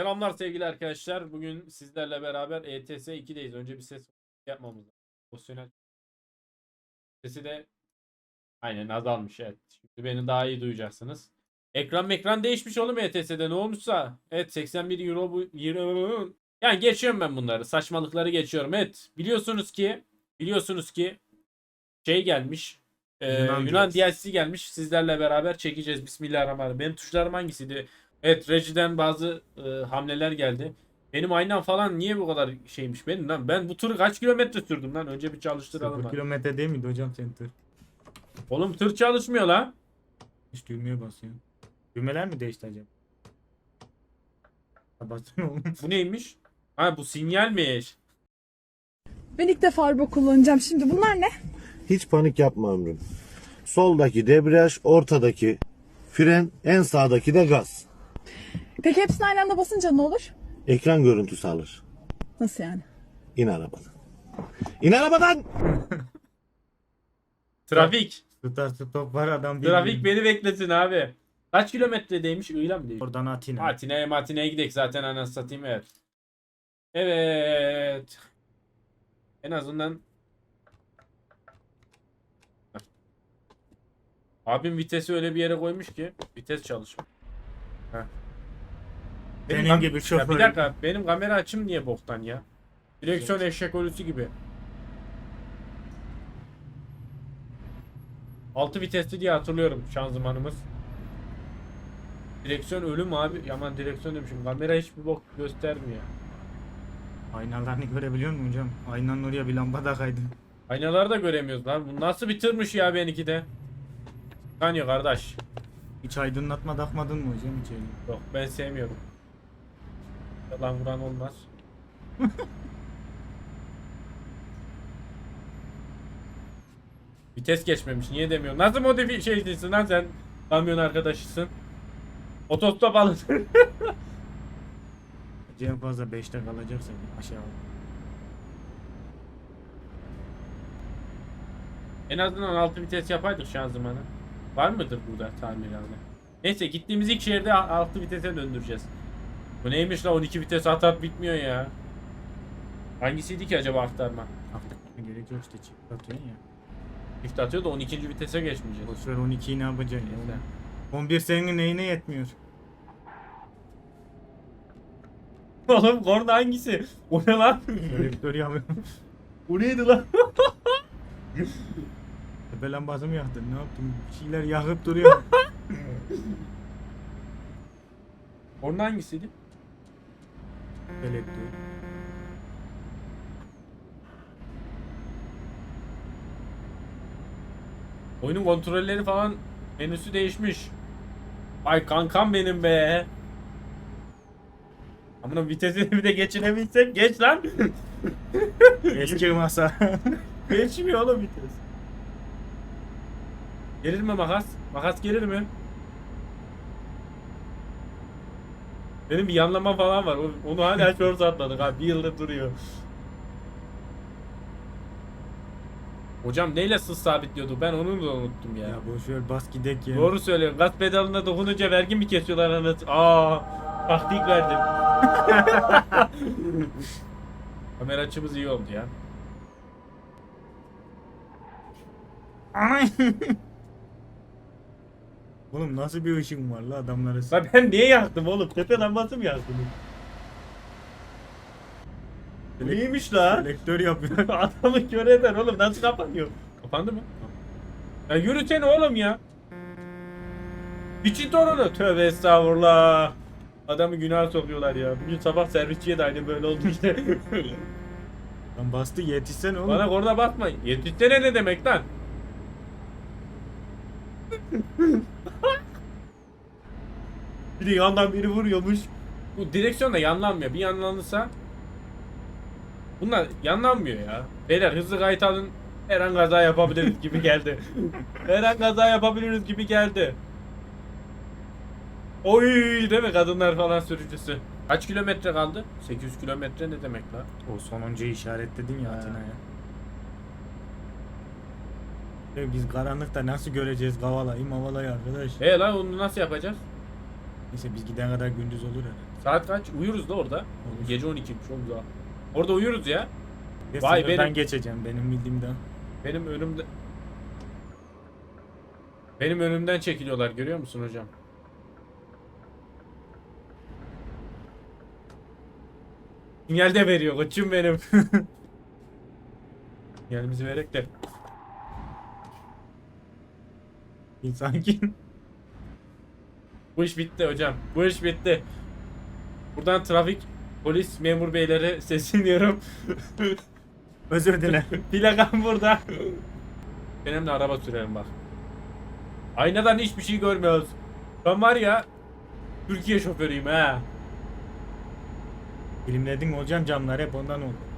Selamlar sevgili arkadaşlar. Bugün sizlerle beraber E ETS 2'deyiz. Önce bir ses yapmamız lazım. Sesi de aynen azalmış evet. Şimdi beni daha iyi duyacaksınız. Ekran ekran değişmiş oğlum ETS'de ne olmuşsa. Evet 81 euro bu euro. Yani geçiyorum ben bunları. Saçmalıkları geçiyorum. Evet biliyorsunuz ki biliyorsunuz ki şey gelmiş. Yunan Yunan, DLC. DLC gelmiş. Sizlerle beraber çekeceğiz. Bismillahirrahmanirrahim. Benim tuşlarım hangisiydi? Evet Reji'den bazı e, hamleler geldi. Benim aynam falan niye bu kadar şeymiş benim lan? Ben bu turu kaç kilometre sürdüm lan? Önce bir çalıştıralım. 0 lan. kilometre değil miydi hocam senin tır? Oğlum tır çalışmıyor lan. Hiç düğmeye basıyor. Düğmeler mi değişti acaba? Ha, Basıyor oğlum. Bu neymiş? Ha bu sinyalmiş. Ben ilk defa araba kullanacağım şimdi. Bunlar ne? Hiç panik yapma ömrüm. Soldaki debriyaj, ortadaki fren, en sağdaki de gaz. Peki hepsini aynı anda basınca ne olur? Ekran görüntüsü alır. Nasıl yani? İn arabadan. İn arabadan! Trafik. Start stop var adam Trafik beni beklesin abi. Kaç kilometredeymiş? Öyle mi değil? Oradan Atina. Atina'ya Matina'ya gidelim zaten anasını satayım evet. Evet. En azından Abim vitesi öyle bir yere koymuş ki vites çalışmıyor. Heh. Benim kam- gibi Ya şoför. bir dakika benim kamera açım niye boktan ya? Direksiyon eşek ölüsü gibi. 6 vitesli diye hatırlıyorum şanzımanımız. Direksiyon ölüm abi. Yaman direksiyon demişim. Kamera hiçbir bok göstermiyor. Aynalarını görebiliyor musun hocam? Aynanın oraya bir lamba da kaydı. Aynaları da göremiyoruz lan. Bu nasıl bir tırmış ya benimki de. Kanıyor kardeş. Hiç aydınlatma takmadın mı hocam içeri? Yok ben sevmiyorum. Yalan vuran olmaz. Vites geçmemiş. Niye demiyor? Nasıl modifi şeysin lan sen? Kamyon arkadaşısın. Otostop alın. En fazla 5'te kalacaksa aşağı. en azından 6 vites yapaydık şanzımanı. Var mıdır burada tamirhane? Neyse gittiğimiz ilk şehirde 6 vitese döndüreceğiz. Bu neymiş la 12 vites at at bitmiyor ya. Hangisiydi ki acaba aktarma? Artık gerek yok işte çift atıyorsun ya. Çift atıyor da 12. vitese geçmeyeceğiz. Boşver 12'yi ne yapacaksın ya? Neyse. 11 senin neyine yetmiyor? Oğlum korna hangisi? O ne lan? Selektör yapıyorum. Bu neydi lan? Tepe lambası mı yaktın? Ne yaptın? Bir şeyler yakıp duruyor. Korna hangisiydi? Selektör. Oyunun kontrolleri falan menüsü değişmiş. Ay kankam benim be. Amına vitesini bir de geçirebilsek geç lan. Eski masa. Geçmiyor oğlum vites. Gelir mi makas? Makas gelir mi? Benim bir yanlama falan var. Onu hala short atmadık abi. Bir yıldır duruyor. Hocam neyle sız sabitliyordu? Ben onu da unuttum ya. ya boşver bas gidek ya. Doğru söylüyorsun. Gaz pedalına dokununca vergi mi kesiyorlar anlat? Aa, taktik verdim. Kamera açımız iyi oldu ya. Oğlum nasıl bir ışın var la adamları? Lan ben niye yaktım oğlum? Tepe lambası mı yaktım? Bu İyiymiş la. Selektör yapıyor. Adamı kör eder oğlum. Nasıl kapanıyor? Kapandı mı? Ya yürütene oğlum ya. İçin torunu. Tövbe estağfurullah. Adamı günah sokuyorlar ya. Bugün sabah servisçiye de aynı böyle oldu işte. Lan bastı yetişsene oğlum. Bana orada bakma. Yetişsene ne demek lan? Bir de yandan biri vuruyormuş. Bu direksiyon da yanlanmıyor. Bir yanlanırsa Bunlar yanlanmıyor ya. Beyler hızlı kayıt alın. Her an kaza yapabiliriz gibi geldi. Her an kaza yapabiliriz gibi geldi. Oy değil mi kadınlar falan sürücüsü. Kaç kilometre kaldı? 800 kilometre ne demek lan? O sonuncuyu işaretledim ya Ha. Atina'ya. Ya biz karanlıkta nasıl göreceğiz Kavala'yı Mavala'yı arkadaş? E lan onu nasıl yapacağız? Neyse biz giden kadar gündüz olur herhalde. Saat kaç? Uyuruz da orada. Gece 12 çok güzel. Orada uyuruz ya. Ve Vay, sınırdan benim- geçeceğim benim bildiğimden. Benim önümde Benim önümden çekiliyorlar görüyor musun hocam? Sinyal de veriyor koçum benim. Sinyalimizi verek de. Bir sakin. Bu iş bitti hocam. Bu iş bitti. Buradan trafik polis memur beylere sesleniyorum. Özür dilerim. Plakam burada. Benim de araba sürerim bak. Aynadan hiçbir şey görmüyoruz. Ben var ya Türkiye şoförüyüm ha. Filmledin hocam camlar hep ondan oldu.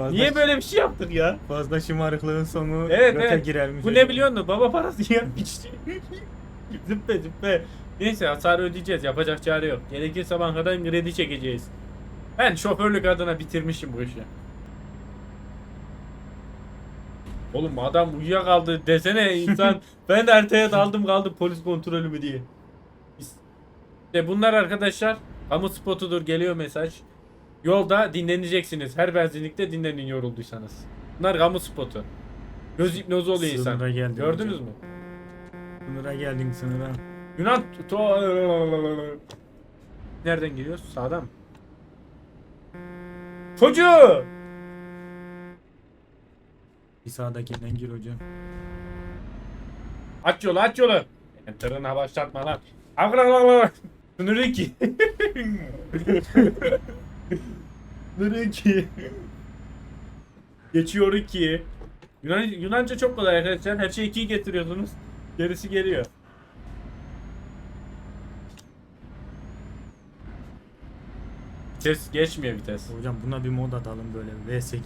Fazla, Niye böyle bir şey yaptık ya? Fazla şımarıklığın sonu Evet, göte evet. girermiş. Bu ne biliyor musun? Baba parası yapmış. zıppe zıppe. Neyse hasar ödeyeceğiz. Yapacak çare yok. Gerekirse bankadan kredi çekeceğiz. Ben şoförlük adına bitirmişim bu işi. Oğlum adam uyuyakaldı desene insan. ben de erteye daldım kaldım polis kontrolü mü diye. İşte bunlar arkadaşlar kamu spotudur geliyor mesaj. Yolda dinleneceksiniz. Her benzinlikte dinlenin yorulduysanız. Bunlar kamu spotu. Göz hipnozu oluyor insan. Sınıra Gördünüz hocam. mü? Sınıra geldin sınıra. Yunan to- Nereden giriyoruz? Sağdan mı? Çocuğu! Bir sağdakinden gir hocam. Aç yolu aç yolu. Enter'ına başlatma lan. Sınırı ki. Sınırı ki. Geçiyor ki. Yunan, Yunanca çok kolay arkadaşlar. Her şeyi ikiyi getiriyorsunuz. Gerisi geliyor. Vites geçmiyor vites. Hocam buna bir mod atalım böyle V8.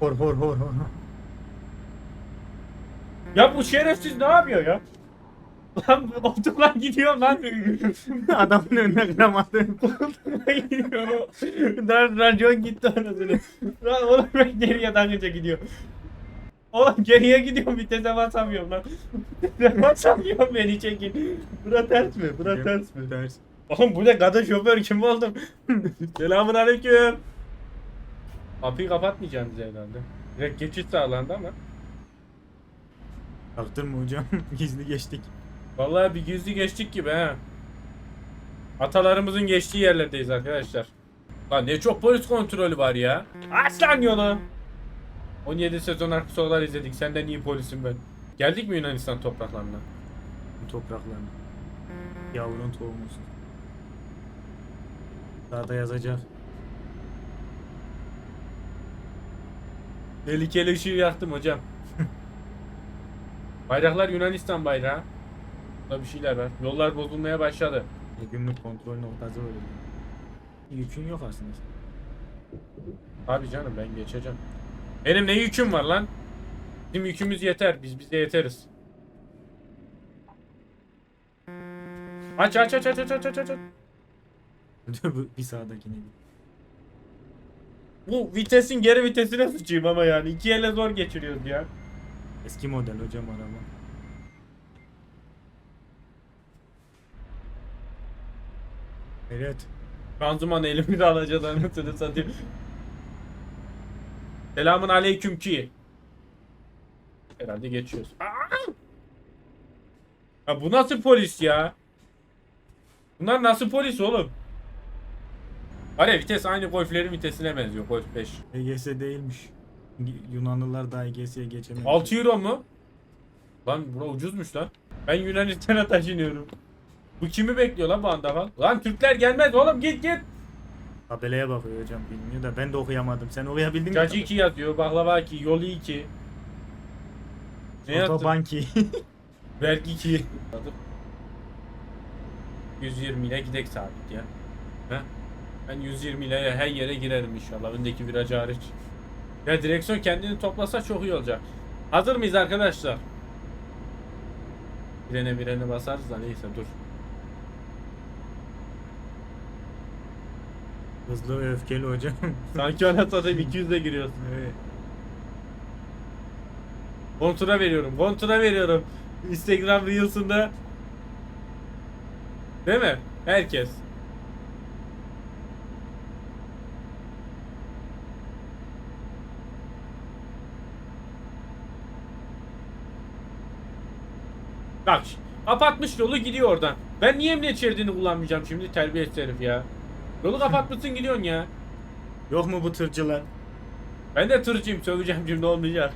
hor hor hor hor. Ya bu şerefsiz ne yapıyor ya? Lan koltuklar gidiyor lan. Adamın önüne kıramadı. koltuklar gidiyor. Lan racon gitti anasını. Lan oğlum ben geriye takınca gidiyor. Oğlum geriye gidiyorum vitese basamıyorum lan. Basamıyorum beni çekin. Bura ters mi? Bura ters mi? Ters. Oğlum bu ne kadın şoför kim oldum? Selamun aleyküm. Kapıyı kapatmayacaksınız herhalde. Direkt geçiş sağlandı ama. Taktırma hocam. Gizli geçtik. Vallahi bir gizli geçtik gibi ha. Atalarımızın geçtiği yerlerdeyiz arkadaşlar. Lan ne çok polis kontrolü var ya. Aç lan yolu. 17 sezon arka sorular izledik. Senden iyi polisim ben. Geldik mi Yunanistan topraklarına? Topraklarına. Yavrun tohumusun. Sağda yazacak. Tehlikeli ışığı yaktım hocam. Bayraklar Yunanistan bayrağı. Burada bir şeyler var. Yollar bozulmaya başladı. E, Gümrük kontrol noktası öyle. Yükün yok aslında. Abi canım ben geçeceğim. Benim ne yüküm var lan? Bizim yükümüz yeter. Biz bize yeteriz. Aç aç aç aç aç aç aç aç. Bu bir sağdakine git. Bu vitesin geri vitesine sıçayım ama yani. iki elle zor geçiriyoruz ya. Eski model hocam araba. Evet. Ranzuman elimi de alacağız anasını satayım. Selamun aleyküm ki. Herhalde geçiyoruz. Aa! Ya bu nasıl polis ya? Bunlar nasıl polis oğlum? Var ya vites aynı Golf'lerin vitesine benziyor Golf 5. EGS değilmiş. Yunanlılar da EGS'ye geçemedi. 6 euro mu? Lan bura ucuzmuş lan. Ben Yunanistan'a taşınıyorum. Bu kimi bekliyor lan bu andafal? Lan Türkler gelmez oğlum git git. Tabelaya bakıyor hocam bilmiyor da ben de okuyamadım. Sen okuyabildin mi? Cacı 2 yazıyor, baklava 2, yolu 2. Ne yaptın? Otobanki. Vergi 2. 120 ile gidek sabit ya. He? Ben 120 ile her yere girerim inşallah. Öndeki viraj hariç. Ya direksiyon kendini toplasa çok iyi olacak. Hazır mıyız arkadaşlar? Birene birene basarız da neyse dur. Hızlı ve öfkeli hocam. Sanki ona satayım 200'de giriyorsun. evet. Kontura veriyorum. Kontura veriyorum. Instagram Reels'ında. Değil mi? Herkes. Bak kapatmış yolu gidiyor oradan. Ben niye emniyet şeridini kullanmayacağım şimdi terbiyesiz herif ya. Yolu kapatmışsın gidiyorsun ya. Yok mu bu tırcılar? Ben de tırcıyım söveceğim şimdi olmayacak.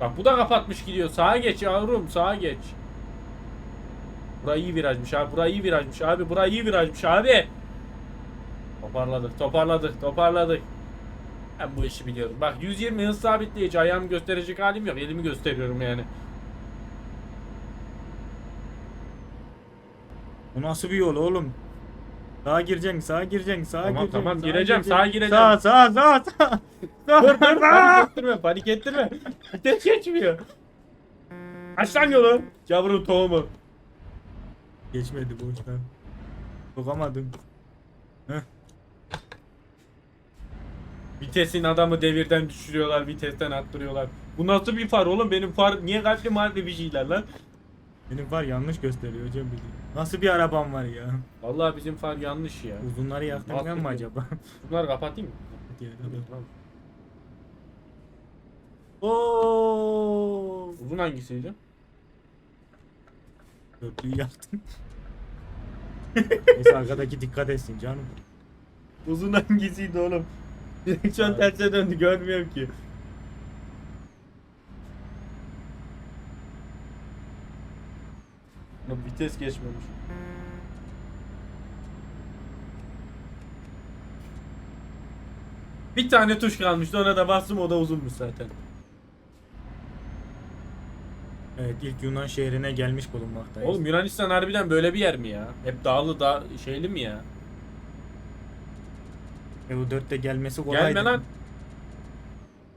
Bak bu da kapatmış gidiyor. Sağa geç yavrum sağa geç. Burayı iyi virajmış abi. Burayı iyi virajmış abi. Burayı iyi virajmış abi. Toparladık toparladık toparladık. Ben bu işi biliyorum. Bak 120 hız sabitleyici ayağımı gösterecek halim yok. Elimi gösteriyorum yani. Bu nasıl bir yol oğlum? Sağa gireceksin, sağa gireceksin, sağa Tamam, gireceksin. tamam, sağa gireceğim, sağa gireceğim. Sağa, sağa, sağa, sağa. Dur dur panik ettirme panik ettirme. Vites geçmiyor. Aç lan yolu. Yavrun tohumu. Geçmedi bu uçtan. Sokamadım. Heh. Vitesin adamı devirden düşürüyorlar, vitesten attırıyorlar. Bu nasıl bir far oğlum? Benim far niye kalpli malpli bir şeyler lan? Benim var yanlış gösteriyor hocam biliyor. Nasıl bir arabam var ya? Vallahi bizim far yanlış ya. Uzunları yaktırmıyor mu Nasıl? acaba? Bunları kapatayım mı? Diğer adam. Oo! Uzun hangisiydi? Dörtlüyü yaktın. Neyse arkadaki dikkat etsin canım. Uzun hangisiydi oğlum? Direksiyon terse döndü görmüyorum ki. Lan Vites geçmemiş. Bir tane tuş kalmıştı ona da bastım o da uzunmuş zaten. Evet ilk Yunan şehrine gelmiş bulunmaktayız. Oğlum Yunanistan harbiden böyle bir yer mi ya? Hep dağlı da şeyli mi ya? EU4'te gelmesi kolaydı. Gelme lan.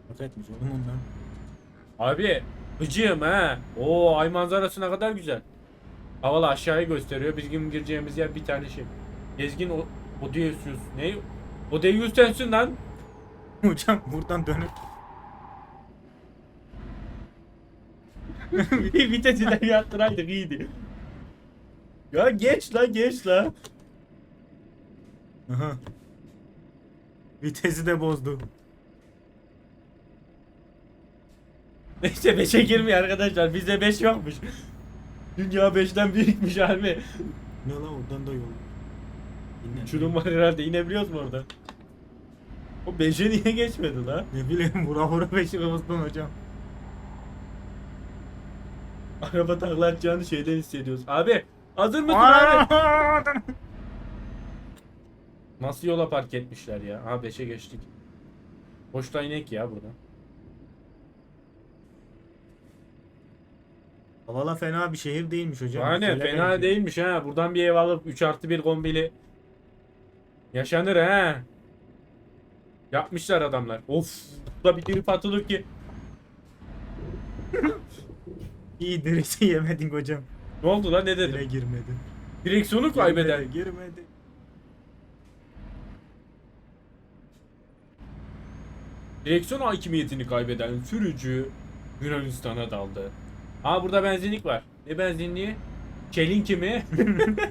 Hak etmiş oğlum ondan. Abi hıcıyım ha. Oo ay manzarası ne kadar güzel. Havalı aşağıyı gösteriyor. Bizim gireceğimiz yer bir tane şey. Gezgin o Odysseus. Ne? Odysseus sensin lan. Hocam buradan dönüp bir vitesinden yattıraydık iyiydi. Ya geç la geç la. Aha. Vitesi de bozdu. Neyse 5'e girmiyor arkadaşlar. Bizde 5 yokmuş. Dünya 5'ten büyükmüş harbi. Ne lan oradan da yol. Uçurum var herhalde. İnebiliyoruz mu oradan? O 5'e niye geçmedi la? Ne bileyim vura vura peşi kafasından hocam. Araba takla atacağını şeyden hissediyoruz. Abi hazır mısın abi? Nasıl yola park etmişler ya? Ha 5'e geçtik. Boşta inek ya burada. Kavala fena bir şehir değilmiş hocam. Aynen Söyle fena belki. değilmiş ha. Buradan bir ev alıp 3 artı 1 kombili yaşanır ha. Yapmışlar adamlar. Of. Burada bir trip atılır ki. İyi derisi yemedin hocam. Ne oldu lan ne dedim? girmedin. Direksiyonu kaybeder. Girmedi, girmedi. Direksiyon hakimiyetini kaybeden sürücü Yunanistan'a daldı. Aa burada benzinlik var. Ne benzinliği? Çelinki mi?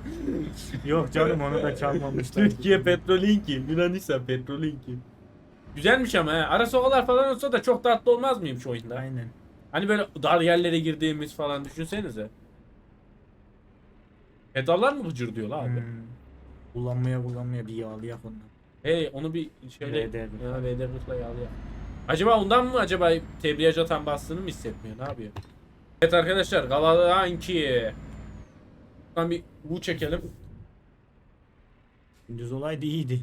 Yok canım onu da çalmamışlar. Türkiye Petrolinki. Yunanistan Petrolinki. Güzelmiş ama he. Ara sokaklar falan olsa da çok tatlı olmaz mıyım şu oyunda? Aynen. Hani böyle dar yerlere girdiğimiz falan düşünsenize. Pedallar mı gıcır diyor la abi? Hmm. Kullanmaya kullanmaya bir yağlayak ondan. Hey onu bir şöyle VD ya VD40'la yağlıyor. Acaba ondan mı acaba debriyaj atan bastığını mı hissetmiyor? Ne yapıyor? Evet arkadaşlar Galadanki. Buradan bir U çekelim. Gündüz olaydı iyiydi.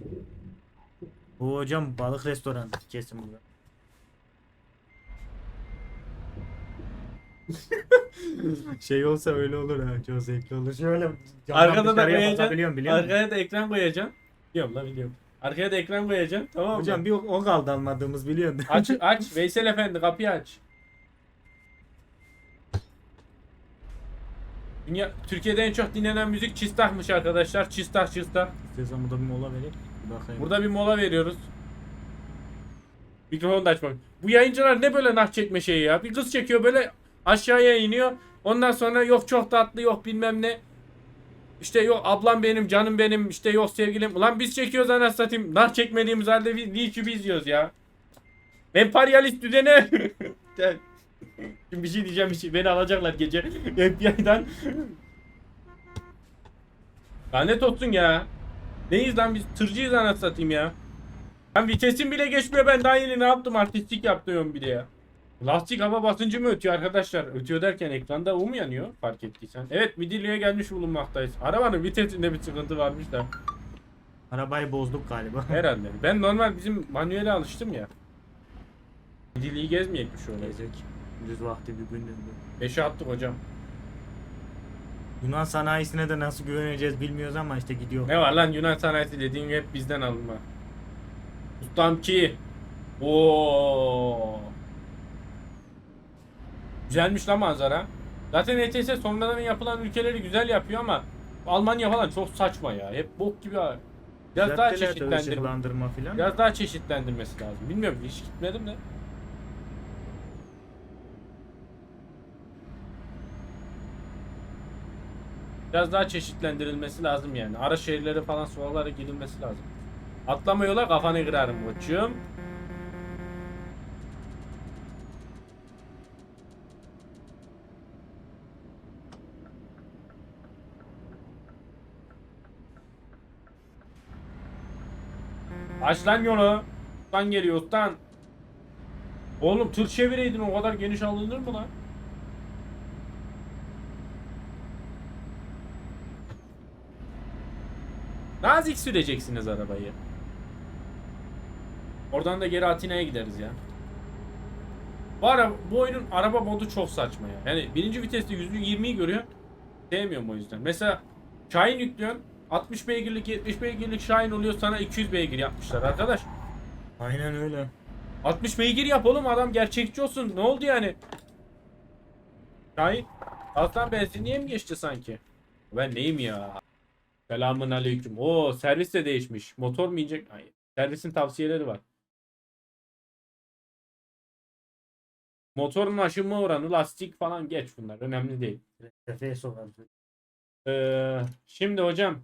Bu hocam balık restoranı kesin burada. şey olsa öyle olur ha çok zevkli olur. Şöyle Arkada da koyacaksın. Arkaya da ekran koyacaksın. Biliyorum lan biliyorum. Arkaya da ekran koyacaksın. Tamam mı? Hocam bir o, o kaldı almadığımız biliyorsun. Aç aç Veysel Efendi kapıyı aç. Dünya, Türkiye'de en çok dinlenen müzik Çistak'mış arkadaşlar. Çistak Çistak. İstiyorsan burada bir mola vereyim. Bir bakayım. Burada bir mola veriyoruz. Mikrofonu da açmak. Bu yayıncılar ne böyle nah çekme şeyi ya? Bir kız çekiyor böyle aşağıya iniyor. Ondan sonra yok çok tatlı yok bilmem ne. İşte yok ablam benim canım benim işte yok sevgilim. Ulan biz çekiyoruz anasını satayım. Nah çekmediğimiz halde biz YouTube izliyoruz ya. Emperyalist düzene. Şimdi bir şey diyeceğim bir şey. Beni alacaklar gece. FBI'dan. Lanet olsun ya. Neyiz lan biz tırcıyız anasını satayım ya. Ben vitesim bile geçmiyor ben daha yeni ne yaptım artistik yaptım bir de ya. Lastik hava basıncı mı ötüyor arkadaşlar? Ötüyor derken ekranda o mu yanıyor fark ettiysen? Evet Midilli'ye gelmiş bulunmaktayız. Arabanın vitesinde bir sıkıntı varmış da. Arabayı bozduk galiba. Herhalde. Ben normal bizim manuele alıştım ya. Midilli'yi gezmeyek mi şöyle? Gezek. Düz vakti bir gündüz. Beşe attık hocam. Yunan sanayisine de nasıl güveneceğiz bilmiyoruz ama işte gidiyor. Ne var lan Yunan sanayisi dediğin hep bizden alınma. Ustam ki. Oo. Güzelmiş lan manzara. Zaten ETS sonradan yapılan ülkeleri güzel yapıyor ama Almanya falan çok saçma ya. Hep bok gibi. ha. Biraz daha Düzelttiler de çeşitlendir. ışıklandırma filan. Biraz daha çeşitlendirmesi lazım. Bilmiyorum hiç gitmedim de. Biraz daha çeşitlendirilmesi lazım yani. Ara şehirlere falan soğuklara girilmesi lazım. Atlama yola kafanı kırarım koçum. Aç lan yolu. Ustan geliyor ustan. Oğlum tır çevireydin o kadar geniş alınır mı lan? Nazik süreceksiniz arabayı. Oradan da geri Atina'ya gideriz ya. Bu, ara, bu oyunun araba modu çok saçma ya. Yani birinci viteste 120'yi görüyor. Sevmiyorum o yüzden. Mesela Şahin yüklüyorsun. 60 beygirlik 70 beygirlik Şahin oluyor sana 200 beygir yapmışlar arkadaş. Aynen öyle. 60 beygir yap oğlum adam gerçekçi olsun. Ne oldu yani? Şahin alttan benzinliğe mi geçti sanki? Ben neyim ya? Selamun aleyküm. Oo servis de değişmiş. Motor mu inecek? Ay, servisin tavsiyeleri var. Motorun aşınma oranı, lastik falan geç bunlar. Önemli değil. Tefeye sokar. Ee, şimdi hocam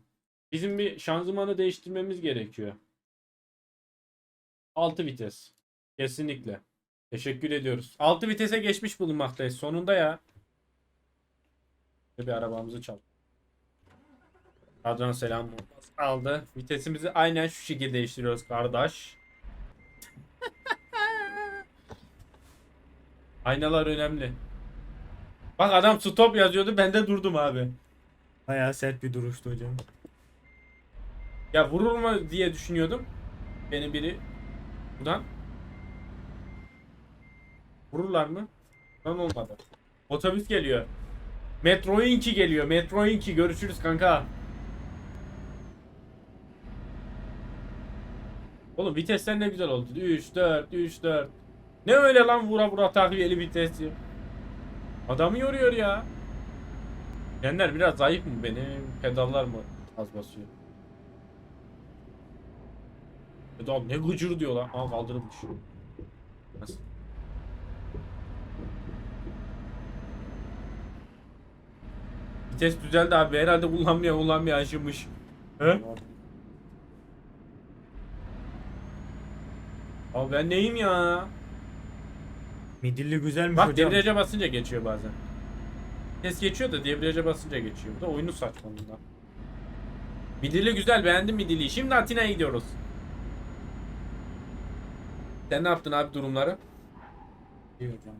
bizim bir şanzımanı değiştirmemiz gerekiyor. 6 vites. Kesinlikle. Teşekkür ediyoruz. 6 vitese geçmiş bulunmaktayız. Sonunda ya. Bir arabamızı çal. Kadran selam aldı. Vitesimizi aynen şu şekilde değiştiriyoruz kardeş. Aynalar önemli. Bak adam stop yazıyordu ben de durdum abi. Bayağı sert bir duruştu hocam. Ya vurur mu diye düşünüyordum. Beni biri buradan. Vururlar mı? Lan olmadı. Otobüs geliyor. Metro Inki geliyor. Metro Inki görüşürüz kanka. Oğlum vitesler ne güzel oldu. 3 4 3 4. Ne öyle lan vura vura takviyeli vites ya. Adamı yoruyor ya. Genler biraz zayıf mı benim? Pedallar mı az basıyor? Pedal ne gıcır diyor lan. Aa kaldırılmış. Nasıl? Vites düzeldi abi. Herhalde kullanmaya kullanmaya aşınmış. He? Abi ben neyim ya? Midilli güzelmiş Bak hocam. debriyaja basınca geçiyor bazen. Ses geçiyor da debriyaja basınca geçiyor. Bu da oyunu saçma bundan. Midilli güzel beğendim Midilli'yi. Şimdi Atina'ya gidiyoruz. Sen ne yaptın abi durumları? İyi hocam.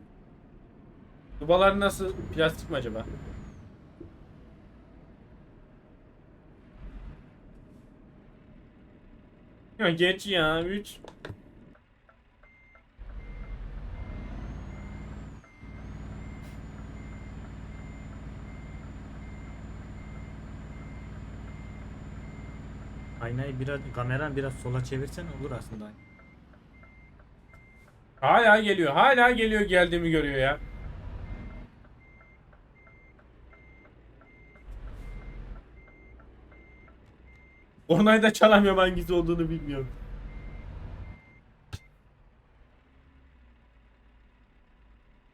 Dubalar nasıl? Plastik mi acaba? Ya geç ya 3. Aynayı biraz kameran biraz sola çevirsen olur aslında. Hala geliyor. Hala geliyor geldiğimi görüyor ya. Onay da çalamıyorum hangisi olduğunu bilmiyorum.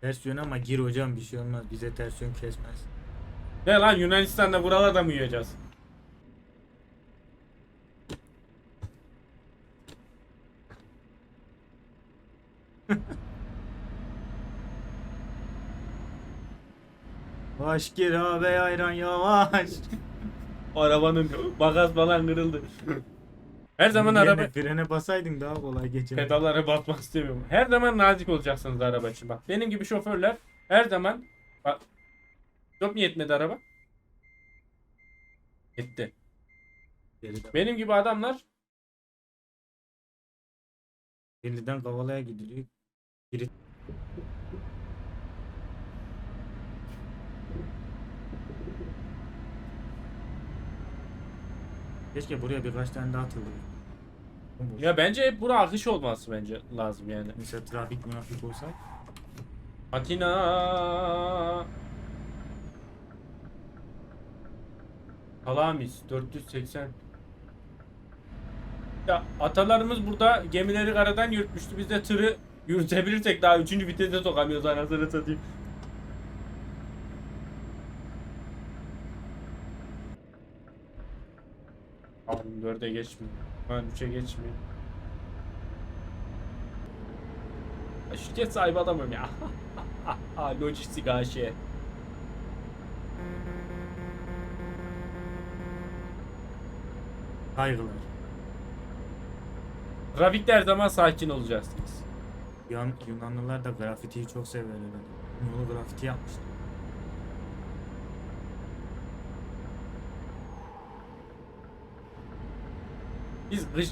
Ters yön ama gir hocam bir şey olmaz. Bize ters yön kesmez. Ne lan Yunanistan'da buralarda mı yiyeceğiz? Yavaş gir abi ayran yavaş. Arabanın bagaj falan kırıldı. Her zaman araba Frene basaydın daha kolay geçer. pedallara basmak istemiyorum. Her zaman nazik olacaksınız araba için bak. Benim gibi şoförler her zaman bak çok mu yetmedi araba? Yetti. Benim gibi adamlar Yeniden Kavala'ya gidiliyor. Giri... Keşke buraya birkaç tane daha. Bomboş. ya bence hep bura akış olması bence lazım yani. Mesela trafik münafik olsa Atina Salamis 480 Ya atalarımız burada gemileri karadan yürütmüştü. Biz de tırı yürütebilirsek daha 3. vitese sokamıyoruz anasını satayım. Abi 4'e geçmiyor. Ben 3'e geçmiyor. Şirket sahibi adamım ya. Lojistik AŞ. kaygılar. Trafikte her zaman sakin olacaksınız. Yan, Yunanlılar da grafitiyi çok severler. Yolu grafiti yapmışlar. Biz kış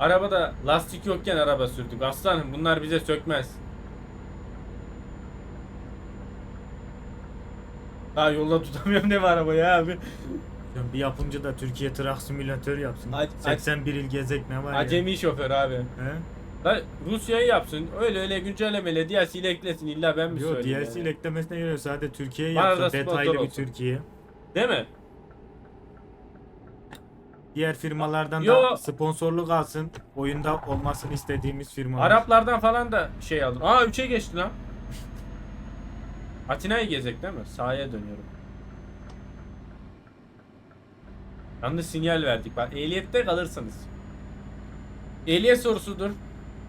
arabada lastik yokken araba sürdük. Aslanım bunlar bize sökmez. Daha yolda tutamıyorum ne var araba ya abi. Bir yapımcı da Türkiye Trak Simülatör yapsın. Ac- 81 il gezek ne var ya? Acemi şoför abi. He? Rusya'yı yapsın. Öyle öyle güncellemeyle DLC ile eklesin. İlla ben mi Yok söyleyeyim? DLC ile yani? eklemesine göre sadece Türkiye'yi Bana yapsın. sponsor Detaylı bir olsun. Türkiye. Değil mi? Diğer firmalardan Yo. da sponsorluk alsın. Oyunda olmasını istediğimiz firmalar. Araplardan falan da şey aldım. Aa 3'e geçti lan. Atina'yı gezek değil mi? Sahaya dönüyorum. Yanlış sinyal verdik. Bak ehliyette kalırsınız. Ehliyet sorusudur.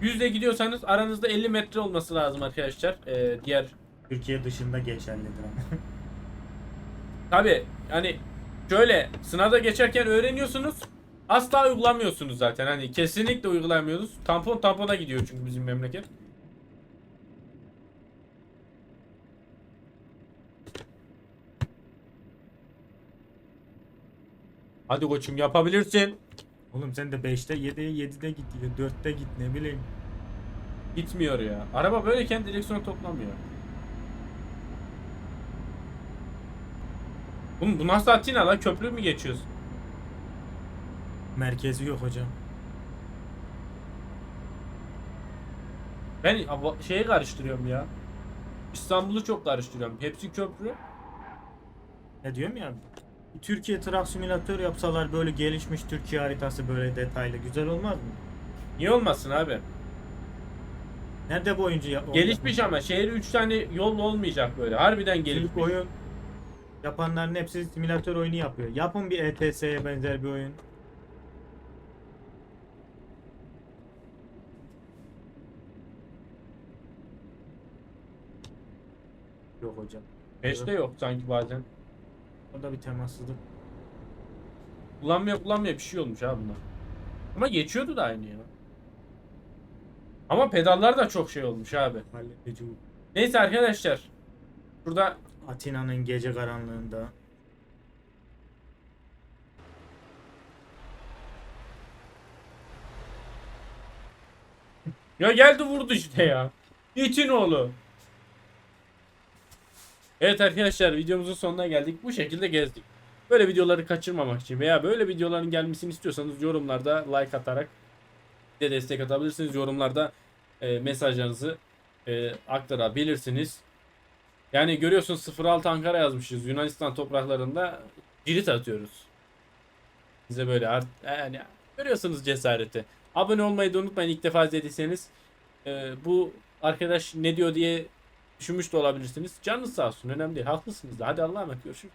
Yüzde gidiyorsanız aranızda 50 metre olması lazım arkadaşlar. Ee, diğer Türkiye dışında geçerlidir ama. Tabi hani şöyle sınavda geçerken öğreniyorsunuz. Asla uygulamıyorsunuz zaten. Hani kesinlikle uygulamıyoruz. Tampon tampona gidiyor çünkü bizim memleket. Hadi koçum yapabilirsin. Oğlum sen de 5'te 7'ye 7'de git. 4'te git ne bileyim. Gitmiyor ya. Araba böyleyken direksiyon toplamıyor. Bu, bu nasıl Atina lan? Köprü mü geçiyoruz? Merkezi yok hocam. Ben şeyi karıştırıyorum ya. İstanbul'u çok karıştırıyorum. Hepsi köprü. Ne diyorum ya. Türkiye Trak Simülatör yapsalar böyle gelişmiş Türkiye haritası böyle detaylı güzel olmaz mı? Niye olmasın abi? Nerede bu oyuncu ya? Gelişmiş ama şehir 3 tane yol olmayacak böyle. Harbiden gelişmiş. oyun yapanların hepsi simülatör oyunu yapıyor. Yapın bir ETS'ye benzer bir oyun. Yok hocam. 5'te yok sanki bazen. Orada bir temassızlık. Kullanmaya kullanmaya bir şey olmuş abi bunlar. Ama geçiyordu da aynı ya. Ama pedallar da çok şey olmuş abi. Halledici. Neyse arkadaşlar. Burada Atina'nın gece karanlığında. Ya geldi vurdu işte ya. İçin oğlu. Evet arkadaşlar videomuzun sonuna geldik. Bu şekilde gezdik. Böyle videoları kaçırmamak için veya böyle videoların gelmesini istiyorsanız yorumlarda like atarak de destek atabilirsiniz. Yorumlarda e, mesajlarınızı e, aktarabilirsiniz. Yani görüyorsunuz 06 Ankara yazmışız. Yunanistan topraklarında cirit atıyoruz. Size böyle art yani görüyorsunuz cesareti. Abone olmayı da unutmayın ilk defa izlediyseniz. Ee, bu arkadaş ne diyor diye düşünmüş de olabilirsiniz. Canınız sağ olsun önemli değil. Haklısınız da. Hadi Allah'a emanet görüşürüz.